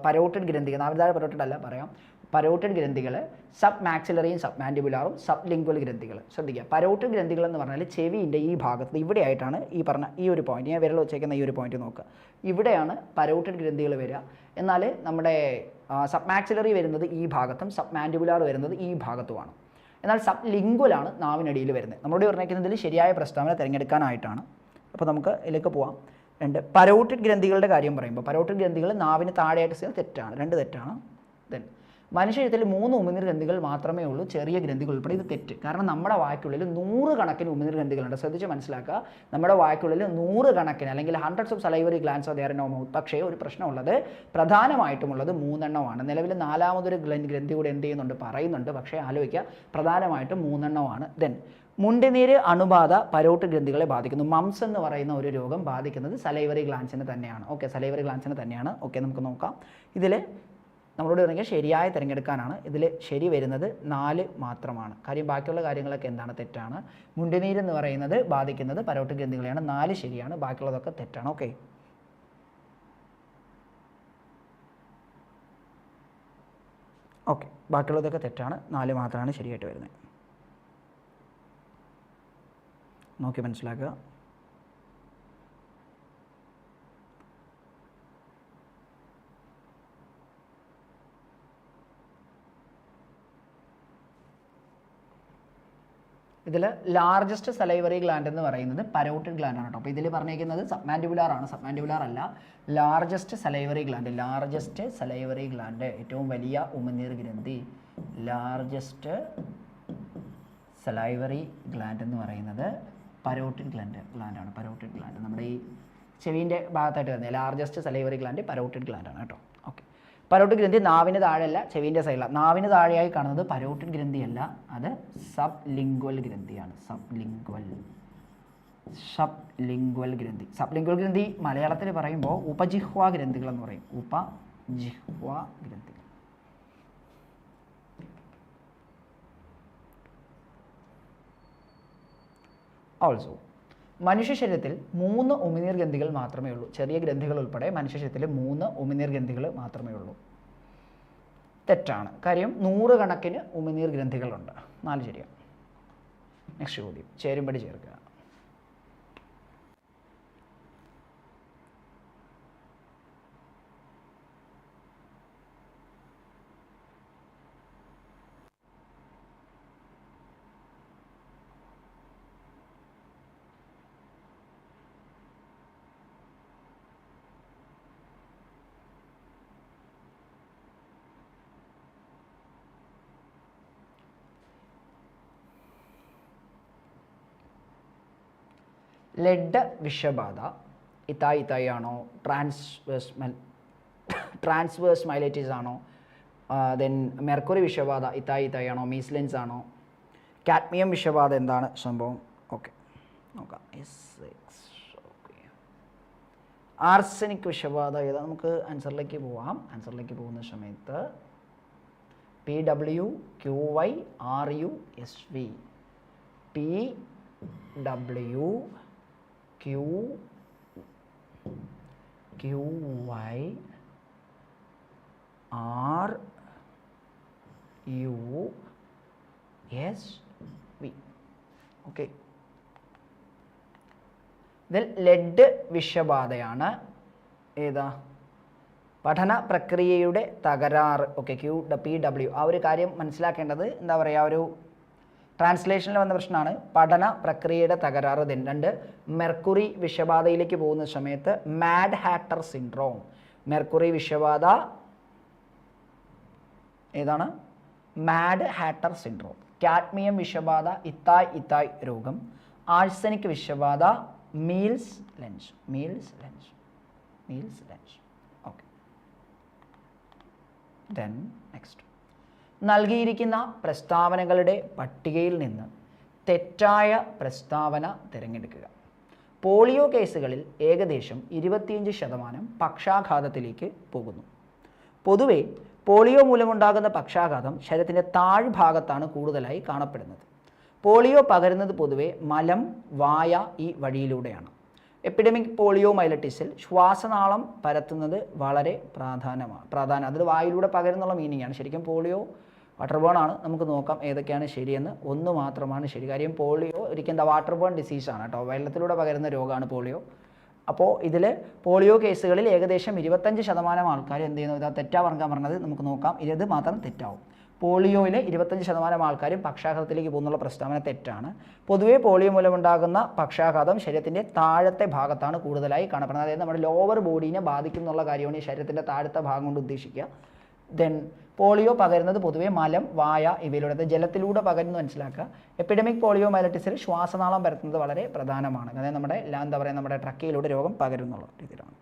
പരോട്ടിഡ് ഗ്രന്ഥികൾ നാവിന് താഴെ പരോട്ടിഡ് അല്ല പറയാം. പരോട്ടിഡ് ഗ്രന്ഥികൾ സബ് മാക്സിലറിയും സബ് മാൻഡിബുലാറും സബ് ലിംഗ്വൽ ഗ്രന്ഥികൾ. ശ്രദ്ധിക്കുക. പരോട്ടഡ് ഗ്രന്ഥികൾ എന്ന് പറഞ്ഞാൽ ചെവിന്റെ ഈ ഭാഗത്ത് ഇവിടെയായിട്ടാണ് ഈ പറഞ്ഞ ഈ ഒരു പോയിന്റ് ഞാൻ വിരൽ വെച്ചേക്കുന്ന ഈ ഒരു പോയിന്റ് നോക്കുക. ഇവിടെയാണ് പരോട്ടഡ് ഗ്രന്ഥികൾ വരിക. എന്നാൽ നമ്മുടെ സബ് മാക്സിലറി വരുന്നത് ഈ ഭാഗത്തും സബ് മാൻഡിബുലാർ വരുന്നത് ഈ ഭാഗത്തുമാണ്. എന്നാൽ സബ് ലിംഗ്വലാണ് നാവിനടിയിൽ വരുന്നത്. നമ്മളോട് പറഞ്ഞേക്കുന്നതിൽ ശരിയായ പ്രസ്താവന തിരഞ്ഞെടുക്കാനായിട്ടാണ്. അപ്പോൾ നമുക്ക് ഇതിലേക്ക് പോവാം. രണ്ട് പരോട്ടിഡ് ഗ്രന്ഥികളുടെ കാര്യം പറയുമ്പോൾ പരോട്ടിഡ് ഗ്രന്ഥികൾ നാവിന് താഴെയായിട്ട് തെറ്റാണ്. രണ്ട് തെറ്റാണ്. ദെൻ മനുഷ്യത്തിൽ മൂന്ന് ഉമിനീർ ഗ്രന്ഥികൾ മാത്രമേ ഉള്ളൂ ചെറിയ ഗ്രന്ഥികൾ ഉൾപ്പെടെ. ഇത് തെറ്റ്. കാരണം നമ്മുടെ വായ്ക്കുള്ളിൽ നൂറ് കണക്കിന് ഉമിനീർ ഗ്രന്ഥികളുണ്ട് ശ്രദ്ധിച്ച് മനസ്സിലാക്കുക. നമ്മുടെ വായ്ക്കുള്ളിൽ നൂറ് കണക്കിന് അല്ലെങ്കിൽ hundreds of salivary glands of no mouth പക്ഷേ ഒരു പ്രശ്നമുള്ളത് പ്രധാനമായിട്ടുമുള്ളത് മൂന്നെണ്ണമാണ്. നിലവിൽ നാലാമതൊരു ഗ്രന്ഥി കൂടെ എന്ത് ചെയ്യുന്നുണ്ട്? പറയുന്നുണ്ട്. പക്ഷേ ആലോചിക്കുക. പ്രധാനമായിട്ടും മൂന്നെണ്ണമാണ്. ദെൻ മുണ്ടിനീര് അണുബാധ പരോട്ട് ഗ്രന്ഥികളെ ബാധിക്കുന്നു. മംസ് എന്ന് പറയുന്ന ഒരു രോഗം ബാധിക്കുന്നത് സലൈവറി ഗ്ലാൻസിനെ തന്നെയാണ്. ഓക്കെ സലൈവറി ഗ്ലാൻസിനെ തന്നെയാണ്. ഓക്കെ നമുക്ക് നോക്കാം. ഇതിൽ നമ്മളോട് പറഞ്ഞാൽ ശരിയായ തിരഞ്ഞെടുക്കാനാണ്. ഇതിൽ ശരി വരുന്നത് നാല് മാത്രമാണ്. കാര്യം ബാക്കിയുള്ള കാര്യങ്ങളൊക്കെ എന്താണ്? തെറ്റാണ്. മുണ്ടുനീരെന്ന് പറയുന്നത് ബാധിക്കുന്നത് പരോട്ട് ഗ്രന്ഥികളെയാണ് നാല് ശരിയാണ്. ബാക്കിയുള്ളതൊക്കെ തെറ്റാണ്. ഓക്കെ. ഓക്കെ. ബാക്കിയുള്ളതൊക്കെ തെറ്റാണ്. നാല് മാത്രമാണ് ശരിയായിട്ട് വരുന്നത്. നോക്കി മനസ്സിലാക്കുക. ഇതിൽ ലാർജസ്റ്റ് സലൈവറി ഗ്ലാൻഡ് എന്ന് പറയുന്നത് പരോട്ടിഡ് ഗ്ലാൻഡ് ആണ് കേട്ടോ. അപ്പോൾ ഇതിൽ പറഞ്ഞിരിക്കുന്നത് സബ്മാൻഡിബുലാർ ആണ്. സബ്മാൻഡിബുലാർ അല്ല largest salivary gland largest salivary gland ഏറ്റവും വലിയ ഉമനീർ ഗ്രന്ഥി. ലാർജസ്റ്റ് സലൈവറി ഗ്ലാൻഡ് എന്ന് പറയുന്നത് പരോട്ടിഡ് ഗ്ലാൻഡ് ഗ്ലാൻഡാണ് പരോട്ടിഡ് ഗ്ലാൻഡ് നമ്മുടെ ഈ ചെവിന്റെ ഭാഗത്തായിട്ട് വരുന്നത് ലാർജസ്റ്റ് സലൈവറി ഗ്ലാൻഡ് പരോട്ടിഡ് ഗ്ലാൻഡാണ് കേട്ടോ. ഓക്കെ ഗ്രന്ഥി നാവിന് താഴെയല്ല ചെവിന്റെ സൈഡിലാണ് നാവിന് താഴെയായി കാണുന്നത് പരോട്ടിഡ് ഗ്രന്ഥിയല്ല. അത് സബ് ലിംഗ്വൽ ഗ്രന്ഥിയാണ്. സബ് ലിംഗ്വൽ സബ് ലിംഗ്വൽ ഗ്രന്ഥി. സബ് ലിംഗ്വൽ ഗ്രന്ഥി മലയാളത്തിൽ പറയുമ്പോൾ ഉപജിഹ്വ ഗ്രന്ഥികൾ എന്ന് പറയും. ഉപജിഹ്വ ഗ്രന്ഥികൾ ഓൾസോ മനുഷ്യ ശരീരത്തിൽ മൂന്ന് ഉമിനീർ ഗ്രന്ഥികൾ മാത്രമേ ഉള്ളൂ. ചെറിയ ഗ്രന്ഥികൾ ഉൾപ്പെടെ മനുഷ്യ ശരീരത്തിൽ മൂന്ന് ഉമിനീർ ഗ്രന്ഥികൾ മാത്രമേ ഉള്ളൂ. തെറ്റാണ്. കാര്യം നൂറ് കണക്കിന് ഉമിനീർ ഗ്രന്ഥികളുണ്ട്. നാല് ശരിയാണ് നെക്സ്റ്റ് ചോദ്യം. ചേരുംപടി ചേർക്കുക. ലെഡ് വിഷബാധ ഇത്തായി ഇത്തായി ആണോ ട്രാൻസ്വേഴ്സ് ട്രാൻസ്വേഴ്സ് മൈലൈറ്റിസ് ആണോ ദെൻ മെർക്കുറി വിഷബാധ ഇത്തായി ഇത്തായി ആണോ മീസ്ലെൻസ് ആണോ കാഡ്മിയം വിഷബാധ എന്താണ് സംഭവം? ഓക്കെ നോക്കാം. എസ് ഓക്കെ ആർസനിക് വിഷബാധ ഏതാ? നമുക്ക് ആൻസറിലേക്ക് പോവാം. ആൻസറിലേക്ക് പോകുന്ന സമയത്ത് P W Q Y R U S V P W Q Q Y R U S V okay ഇതിൽ ലെഡ് വിഷബാധയാണ്. ഏതാ? പഠന പ്രക്രിയയുടെ തകരാറ്. ഓക്കെ ക്യൂ പി ഡബ്ല്യു ആ ഒരു കാര്യം മനസ്സിലാക്കേണ്ടത് എന്താ പറയുക ഒരു ട്രാൻസ്ലേഷനിൽ വന്ന പ്രശ്നമാണ്. പഠന പ്രക്രിയയുടെ തകരാറ് രണ്ട് മെർക്കുറി വിഷബാധയിലേക്ക് പോകുന്ന സമയത്ത് മാഡ് ഹാറ്റർ സിൻഡ്രോം മെർക്കുറി വിഷബാധ ഏതാണ്? മാഡ് ഹാറ്റർ സിൻഡ്രോം കാഡ്മിയം വിഷബാധ ഇത്തായ് ഇത്തായ് രോഗം. Arsenic വിഷബാധ meals lunch meals lunch meals lunch okay then next നൽകിയിരിക്കുന്ന പ്രസ്താവനകളുടെ പട്ടികയിൽ നിന്ന് തെറ്റായ പ്രസ്താവന തിരഞ്ഞെടുക്കുക. പോളിയോ കേസുകളിൽ ഏകദേശം ഇരുപത്തിയഞ്ച് ശതമാനം പക്ഷാഘാതത്തിലേക്ക് പോകുന്നു. പൊതുവെ പോളിയോ മൂലമുണ്ടാകുന്ന പക്ഷാഘാതം ശരീരത്തിന്റെ താഴ്ഭാഗത്താണ് കൂടുതലായി കാണപ്പെടുന്നത്. പോളിയോ പകരുന്നത് പൊതുവെ മലം വായ ഈ വഴിയിലൂടെയാണ്. എപ്പിഡമിക് പോളിയോ മൈലറ്റിസിൽ ശ്വാസനാളം പരത്തുന്നത് വളരെ പ്രാധാന്യമാണ് പ്രാധാന്യം അതായത് വായിലൂടെ പകരുന്നുള്ള മീനിങ്ങാണ്. ശരിക്കും പോളിയോ വാട്ടർ ബേൺ ആണ്. നമുക്ക് നോക്കാം ഏതൊക്കെയാണ് ശരിയെന്ന്. ഒന്ന് മാത്രമാണ് ശരി. കാര്യം പോളിയോ ഒരിക്കലും എന്താ വാട്ടർ ബേൺ ഡിസീസാണ് കേട്ടോ. വെള്ളത്തിലൂടെ പകരുന്ന രോഗമാണ് പോളിയോ. അപ്പോൾ ഇതിൽ പോളിയോ കേസുകളിൽ ഏകദേശം ഇരുപത്തഞ്ച് ശതമാനം ആൾക്കാർ എന്ത് ചെയ്യുന്നു? ഇതാ തെറ്റാ പറഞ്ഞാൽ പറഞ്ഞത്. നമുക്ക് നോക്കാം. ഇത് മാത്രം തെറ്റാവും. പോളിയോയിൽ ഇരുപത്തഞ്ച് ശതമാനം ആൾക്കാരും പക്ഷാഘാതത്തിലേക്ക് പോകുന്നുള്ള പ്രസ്താവന തെറ്റാണ്. പൊതുവേ പോളിയോ മൂലമുണ്ടാകുന്ന പക്ഷാഘാതം ശരീരത്തിന്റെ താഴത്തെ ഭാഗത്താണ് കൂടുതലായി കാണപ്പെടുന്നത്. അതായത് നമ്മുടെ ലോവർ ബോഡീനെ ബാധിക്കുന്നുള്ള കാര്യമാണ് ഈ ശരീരത്തിന്റെ താഴത്തെ ഭാഗം കൊണ്ട് ഉദ്ദേശിക്കുക. ദെൻ പോളിയോ പകരുന്നത് പൊതുവെ മലം വായ ഇവയിലൂടെ അത് ജലത്തിലൂടെ പകരുന്നത് മനസ്സിലാക്കുക. എപ്പിഡമിക് പോളിയോ മൈലറ്റിസിൽ ശ്വാസനാളം പരത്തുന്നത് വളരെ പ്രധാനമാണ്. അതായത് നമ്മുടെ എന്താ പറയുക നമ്മുടെ ട്രക്കയിലൂടെ രോഗം പകരുന്നുള്ള രീതിയിലാണ്.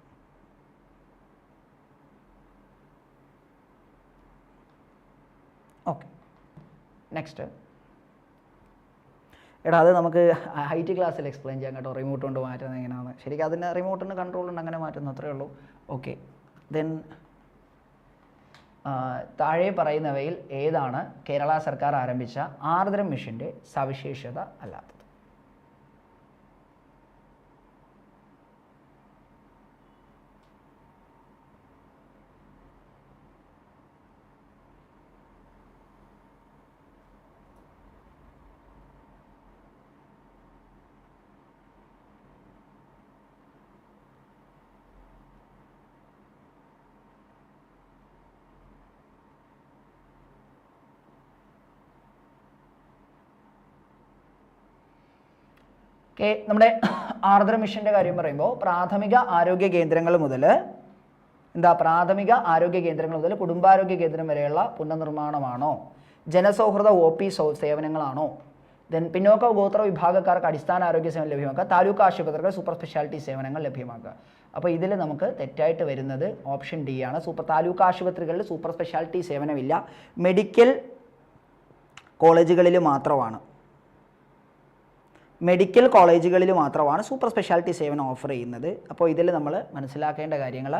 ഓക്കെ. നെക്സ്റ്റ് എടാ അത് നമുക്ക് ഹൈറ്റ് ക്ലാസ്സിൽ എക്സ്പ്ലെയിൻ ചെയ്യാം കേട്ടോ. റിമോട്ട് കൊണ്ട് മാറ്റുന്നത് എങ്ങനെയാണ് ശരിക്കും അതിന് റിമോട്ടിന് കൺട്രോൾ ഉണ്ട് അങ്ങനെ മാറ്റുന്നു അത്രേ ഉള്ളൂ. ഓക്കെ ദെൻ താഴെ പറയുന്നവയിൽ ഏതാണ് കേരള സർക്കാർ ആരംഭിച്ച ആർദ്രം മിഷന്റെ സവിശേഷത അല്ലാത്തത്? ഓക്കെ നമ്മുടെ ആർദ്ര മിഷന്റെ കാര്യം പറയുമ്പോൾ പ്രാഥമിക ആരോഗ്യ കേന്ദ്രങ്ങൾ മുതൽ എന്താ പ്രാഥമിക ആരോഗ്യ കേന്ദ്രങ്ങൾ മുതൽ കുടുംബാരോഗ്യ കേന്ദ്രം വരെയുള്ള പുനർനിർമ്മാണമാണോ? ജനസൗഹൃദ ഒ പി സേവനങ്ങളാണോ? ദെൻ പിന്നോക്ക ഗോത്ര വിഭാഗക്കാർക്ക് അടിസ്ഥാന ആരോഗ്യ സേവനം ലഭ്യമാക്കുക താലൂക്ക് ആശുപത്രികൾ സൂപ്പർ സ്പെഷ്യാലിറ്റി സേവനങ്ങൾ ലഭ്യമാക്കുക. അപ്പോൾ ഇതിൽ നമുക്ക് തെറ്റായിട്ട് വരുന്നത് ഓപ്ഷൻ ഡി ആണ്. സൂപ്പർ താലൂക്ക് ആശുപത്രികളിൽ സൂപ്പർ സ്പെഷ്യാലിറ്റി സേവനമില്ല. മെഡിക്കൽ കോളേജുകളിൽ മാത്രമാണ്. മെഡിക്കൽ കോളേജുകളിൽ മാത്രമാണ് സൂപ്പർ സ്പെഷ്യാലിറ്റി സേവനം ഓഫർ ചെയ്യുന്നത്. അപ്പോൾ ഇതിൽ നമ്മൾ മനസ്സിലാക്കേണ്ട കാര്യങ്ങൾ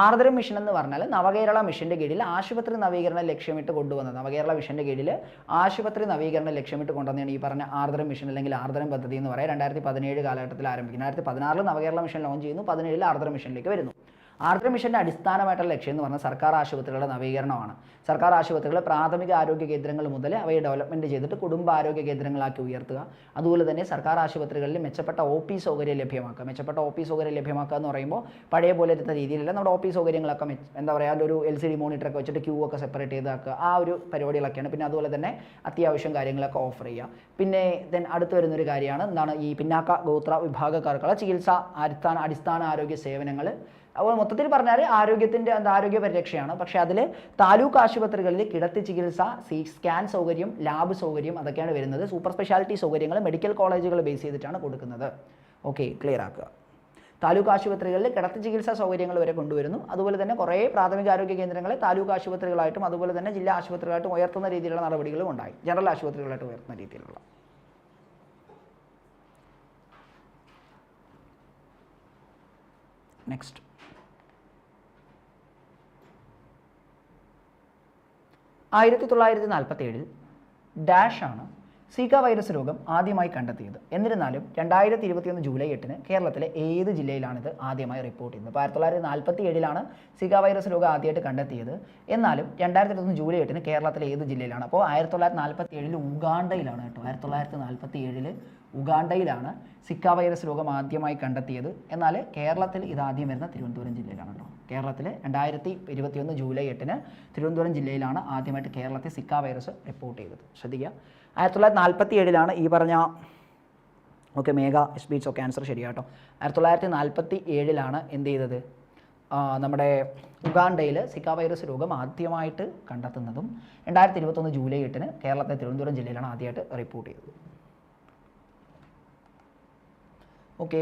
ആർദ്രം മിഷൻ എന്ന് പറഞ്ഞാൽ നവകേരള മിഷന്റെ കീഴിൽ ആശുപത്രി നവീകരണം ലക്ഷ്യമിട്ട് കൊണ്ടുവന്നത് നവകേരള മിഷന്റെ കീഴിൽ ആശുപത്രി നവീകരണം ലക്ഷ്യമിട്ട് കൊണ്ടുവന്നതാണ് ഈ പറഞ്ഞ ആർദ്രം മിഷൻ അല്ലെങ്കിൽ ആർദ്രം പദ്ധതി എന്ന് പറയാം. രണ്ടായിരത്തി പതിനേഴ് കാലഘട്ടത്തിൽ ആരംഭിക്കുന്നത് രണ്ടായിരത്തി പതിനാറിൽ നവകേരള മിഷൻ ലോഞ്ച് ചെയ്യുന്നു. പതിനേഴിൽ ആർദ്രം മിഷനിലേക്ക് വരുന്നു. ആർദ്ര മിഷന്റെ അടിസ്ഥാനമായിട്ടുള്ള ലക്ഷ്യം എന്ന് പറഞ്ഞാൽ സർക്കാർ ആശുപത്രികളുടെ നവീകരണമാണ്. സർക്കാർ ആശുപത്രികളെ പ്രാഥമിക ആരോഗ്യ കേന്ദ്രങ്ങൾ മുതൽ അവയെ ഡെവലപ്മെന്റ് ചെയ്തിട്ട് കുടുംബ ആരോഗ്യ കേന്ദ്രങ്ങളാക്കി ഉയർത്തുക. അതുപോലെ തന്നെ സർക്കാർ ആശുപത്രികളിൽ മെച്ചപ്പെട്ട ഒ പി സൗകര്യം ലഭ്യമാക്കുക. മെച്ചപ്പെട്ട ഒ പി സൗകര്യം ലഭ്യമാക്കുക എന്ന് പറയുമ്പോൾ പഴയ പോലെ ഇരുന്ന രീതിയിലല്ല. നമ്മുടെ ഒ പി സൗകര്യങ്ങളൊക്കെ എന്താ പറയുക ഒരു എൽ സി ഡി മോണിറ്ററൊക്കെ വെച്ചിട്ട് ക്യൂ ഒക്കെ സെപ്പറേറ്റ് ചെയ്താക്കുക. ആ ഒരു പരിപാടികളൊക്കെയാണ്. പിന്നെ അതുപോലെ തന്നെ അത്യാവശ്യം കാര്യങ്ങളൊക്കെ ഓഫർ ചെയ്യുക. പിന്നെ ദെൻ അടുത്ത് വരുന്നൊരു കാര്യമാണ്. എന്താണ് ഈ പിന്നാക്ക ഗോത്ര വിഭാഗക്കാർക്കുള്ള ചികിത്സ അടിസ്ഥാന അടിസ്ഥാന ആരോഗ്യ സേവനങ്ങൾ. അപ്പോൾ മൊത്തത്തിൽ പറഞ്ഞാൽ ആരോഗ്യത്തിന്റെ ആരോഗ്യ പരിരക്ഷയാണ്. പക്ഷേ അതിൽ താലൂക്ക് ആശുപത്രികളിൽ കിടത്തി ചികിത്സ സി സ്കാൻ സൗകര്യം ലാബ് സൗകര്യം അതൊക്കെയാണ് വരുന്നത്. സൂപ്പർ സ്പെഷ്യാലിറ്റി സൗകര്യങ്ങൾ മെഡിക്കൽ കോളേജുകൾ ബേസ് ചെയ്തിട്ടാണ് കൊടുക്കുന്നത്. ഓക്കെ ക്ലിയർ ആക്കുക. താലൂക്ക് ആശുപത്രികളിൽ കിടത്തി ചികിത്സാ സൗകര്യങ്ങൾ വരെ കൊണ്ടുവരുന്നു. അതുപോലെ തന്നെ കുറേ പ്രാഥമിക ആരോഗ്യ കേന്ദ്രങ്ങളെ താലൂക്ക് ആശുപത്രികളായിട്ടും അതുപോലെ തന്നെ ജില്ലാ ആശുപത്രികളായിട്ടും ഉയർത്തുന്ന രീതിയിലുള്ള നടപടികളും ഉണ്ടായി. ജനറൽ ആശുപത്രികളായിട്ട് ഉയർത്തുന്ന രീതിയിലുള്ള. നെക്സ്റ്റ് ആയിരത്തി തൊള്ളായിരത്തി നാൽപ്പത്തി ഏഴിൽ ഡാഷ് ആണ് സീക്ക വൈറസ് രോഗം ആദ്യമായി കണ്ടെത്തിയത്. എന്നിരുന്നാലും രണ്ടായിരത്തി ഇരുപത്തിയൊന്ന് ജൂലൈ എട്ടിന് കേരളത്തിലെ ഏത് ജില്ലയിലാണിത് ആദ്യമായി റിപ്പോർട്ട് ചെയ്യുന്നത്? ആയിരത്തി തൊള്ളായിരത്തി നാൽപ്പത്തി ഏഴിലാണ് സീക്ക വൈറസ് രോഗം ആദ്യമായിട്ട് കണ്ടെത്തിയത്. എന്നാലും രണ്ടായിരത്തി ഇരുപത്തൊന്ന് ജൂലൈ എട്ടിന് കേരളത്തിലെ ഏത് ജില്ലയിലാണ്? അപ്പോൾ ആയിരത്തി തൊള്ളായിരത്തി നാൽപ്പത്തി ഏഴിൽ ഉഗാണ്ടയിലാണ് കേട്ടോ. ആയിരത്തി തൊള്ളായിരത്തി നാൽപ്പത്തി ഏഴിൽ ഉഗാണ്ടയിലാണ് സിക്ക വൈറസ് രോഗം ആദ്യമായി കണ്ടെത്തിയത്. എന്നാൽ കേരളത്തിൽ ഇത് ആദ്യം വരുന്ന തിരുവനന്തപുരം ജില്ലയിലാണ് കേട്ടോ. കേരളത്തിൽ രണ്ടായിരത്തി ഇരുപത്തിയൊന്ന് ജൂലൈ എട്ടിന് തിരുവനന്തപുരം ജില്ലയിലാണ് ആദ്യമായിട്ട് കേരളത്തിൽ സിക്ക വൈറസ് റിപ്പോർട്ട് ചെയ്തത്. ശ്രദ്ധിക്കുക. ആയിരത്തി തൊള്ളായിരത്തി നാൽപ്പത്തി ഏഴിലാണ് ഈ പറഞ്ഞ okay Megha speech okay answer ശരിയാട്ടോ. ആയിരത്തി തൊള്ളായിരത്തി നാൽപ്പത്തി ഏഴിലാണ് എന്ത് ചെയ്തത്? നമ്മുടെ ഉഗാണ്ടയിൽ സിക്ക വൈറസ് രോഗം ആദ്യമായിട്ട് കണ്ടെത്തുന്നതും രണ്ടായിരത്തി ഇരുപത്തൊന്ന് ജൂലൈ എട്ടിന് കേരളത്തിലെ തിരുവനന്തപുരം ജില്ലയിലാണ് ആദ്യമായിട്ട് റിപ്പോർട്ട് ചെയ്തത്. ഓക്കെ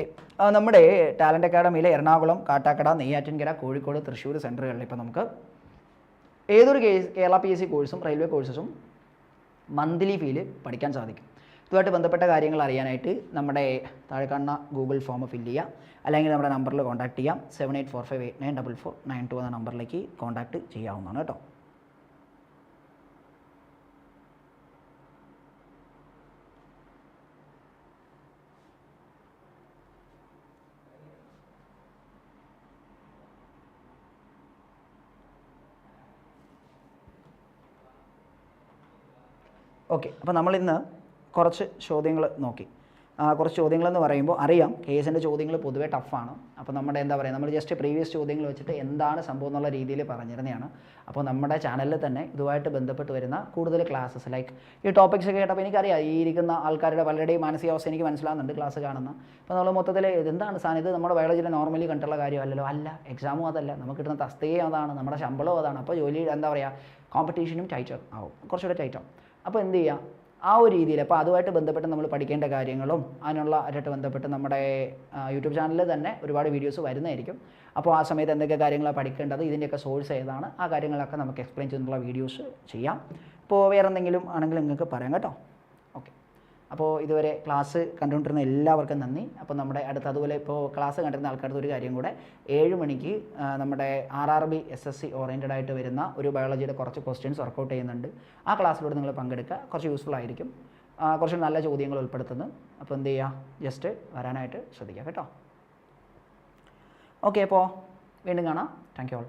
നമ്മുടെ ടാലന്റ് അക്കാഡമിയിലെ എറണാകുളം കാട്ടാക്കട നെയ്യാറ്റിൻകര കോഴിക്കോട് തൃശ്ശൂർ സെന്ററുകളിൽ ഇപ്പോൾ നമുക്ക് ഏതൊരു case Kerala P S C കോഴ്സും റെയിൽവേ കോഴ്സസും മന്ത്ലി ഫീൽ പഠിക്കാൻ സാധിക്കും. ഇതുമായിട്ട് ബന്ധപ്പെട്ട കാര്യങ്ങൾ അറിയാനായിട്ട് നമ്മുടെ താഴെ കാണുന്ന ഗൂഗിൾ ഫോം ഫില്ല് ചെയ്യാം. അല്ലെങ്കിൽ നമ്മുടെ നമ്പറിൽ കോൺടാക്ട് ചെയ്യാം. Seven eight four five eight nine double four nine two എന്ന നമ്പറിലേക്ക് കോൺടാക്ട് ചെയ്യാവുന്നതാണ് കേട്ടോ. ഓക്കെ അപ്പോൾ നമ്മളിന്ന് കുറച്ച് ചോദ്യങ്ങൾ നോക്കി. കുറച്ച് ചോദ്യങ്ങളെന്ന് പറയുമ്പോൾ അറിയാം കേസിന്റെ ചോദ്യങ്ങൾ പൊതുവേ ടഫാണ്. അപ്പോൾ നമ്മുടെ എന്താ പറയുക നമ്മൾ ജസ്റ്റ് പ്രീവിയസ് ചോദ്യങ്ങൾ വെച്ചിട്ട് എന്താണ് സംഭവം എന്നുള്ള രീതിയിൽ പറഞ്ഞിരുന്നതാണ്. അപ്പോൾ നമ്മുടെ ചാനലിൽ തന്നെ ഇതുമായിട്ട് ബന്ധപ്പെട്ട് വരുന്ന കൂടുതൽ ക്ലാസ്സസ് ലൈക്ക് ഈ ടോപ്പിക്സ് ഒക്കെ കേട്ടപ്പോൾ എനിക്കറിയാം ഈ ഇരിക്കുന്ന ആൾക്കാരുടെ പലരുടെയും മാനസികാവസ്ഥ എനിക്ക് മനസ്സിലാകുന്നുണ്ട് ക്ലാസ് കാണുന്ന. അപ്പോൾ നമ്മൾ മൊത്തത്തിൽ ഇതെന്താണ് സാധനം? ഇത് നമ്മുടെ ബയോളജിയിൽ നോർമലി കണ്ടുള്ള കാര്യമല്ലല്ലോ അല്ല എക്സാമും അതല്ല. നമുക്ക് കിട്ടുന്ന തസ്തികയും അതാണ് നമ്മുടെ ശമ്പളവും അതാണ്. അപ്പോൾ ജോലി എന്താ പറയുക കോമ്പറ്റീഷനും ടൈറ്റർ ആവും. കുറച്ചുകൂടെ ടൈറ്റാവും അപ്പോൾ എന്ത് ചെയ്യുക ആ ഒരു രീതിയിൽ അപ്പോൾ അതുമായിട്ട് ബന്ധപ്പെട്ട് നമ്മൾ പഠിക്കേണ്ട കാര്യങ്ങളും അതിനുള്ള ആയിട്ട് ബന്ധപ്പെട്ട് നമ്മുടെ യൂട്യൂബ് ചാനലിൽ തന്നെ ഒരുപാട് വീഡിയോസ് വരുന്നതായിരിക്കും. അപ്പോൾ ആ സമയത്ത് എന്തൊക്കെ കാര്യങ്ങളാണ് പഠിക്കേണ്ടത് ഇതിന്റെയൊക്കെ സോഴ്സ് ഏതാണ് ആ കാര്യങ്ങളൊക്കെ നമുക്ക് എക്സ്പ്ലെയിൻ ചെയ്യുന്നുള്ള വീഡിയോസ് ചെയ്യാം. ഇപ്പോൾ വേറെ എന്തെങ്കിലും ആണെങ്കിൽ നിങ്ങൾക്ക് പറയാം കേട്ടോ. അപ്പോൾ ഇതുവരെ ക്ലാസ് കണ്ടുകൊണ്ടിരുന്ന എല്ലാവർക്കും നന്ദി. അപ്പോൾ നമ്മുടെ അടുത്ത് അതുപോലെ ഇപ്പോൾ ക്ലാസ് കണ്ടിരുന്ന ആൾക്കാർക്ക് ഒരു കാര്യം കൂടെ. ഏഴ് മണിക്ക് നമ്മുടെ R R B S S C oriented ആയിട്ട് വരുന്ന ഒരു ബയോളജിയുടെ കുറച്ച് ക്വസ്റ്റ്യൻസ് വർക്കൗട്ട് ചെയ്യുന്നുണ്ട്. ആ ക്ലാസ്സിലൂടെ നിങ്ങൾ പങ്കെടുക്കുക. കുറച്ച് യൂസ്ഫുൾ ആയിരിക്കും. കുറച്ച് നല്ല ചോദ്യങ്ങൾ ഉൾപ്പെടുത്തുന്നു. അപ്പോൾ എന്ത് ചെയ്യുക ജസ്റ്റ് വരാനായിട്ട് ശ്രദ്ധിക്കുക കേട്ടോ. ഓക്കെ അപ്പോൾ വീണ്ടും കാണാം. Thank you all